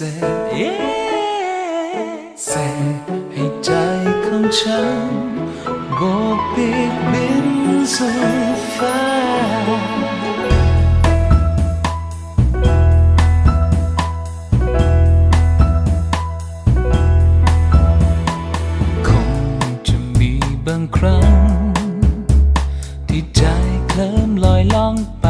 เสกเสกให้ใจของฉันโบกบิกบินสู่ฟ้าคงจะมีบางครั้ง ที่ใจเคลิ้มลอยล่องไป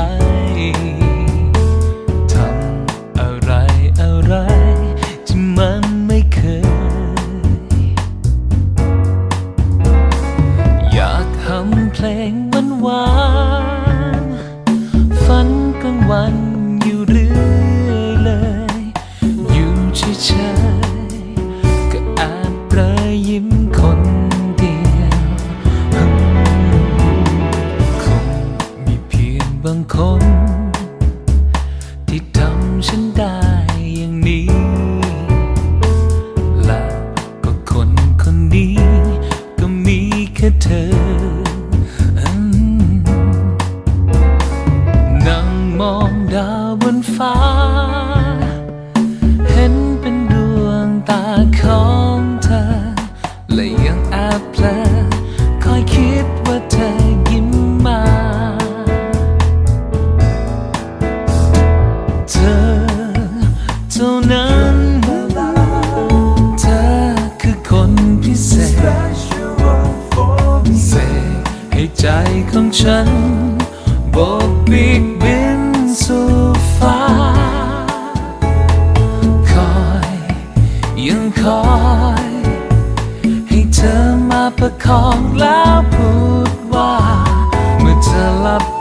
ำเพลงหวานหวานๆฝันกลางวันอยู่เรื่อยเลย อยู่เฉยๆก็อาจเปรยยิ้มคนเดียวคงมีเพียงบางคน บกปีกบินสู่ฟ้า คอยยังคอย ให้เธอมาประคองแล้วพูดว่า เมื่อเธอหลับ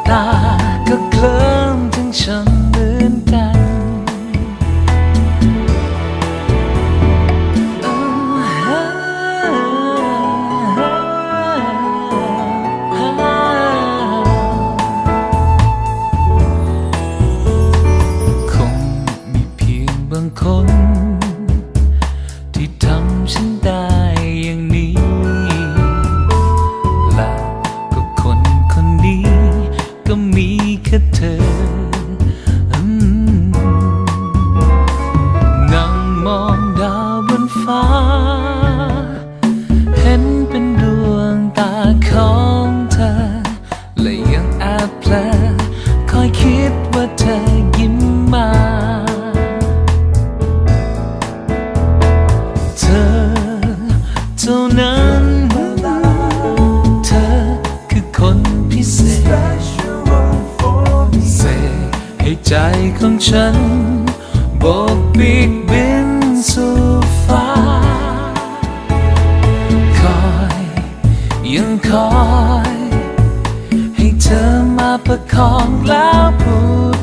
ใจของฉันโบกปีกบินสู่ฟ้า คอยยังคอย ให้เธอมาประคองแล้วพูด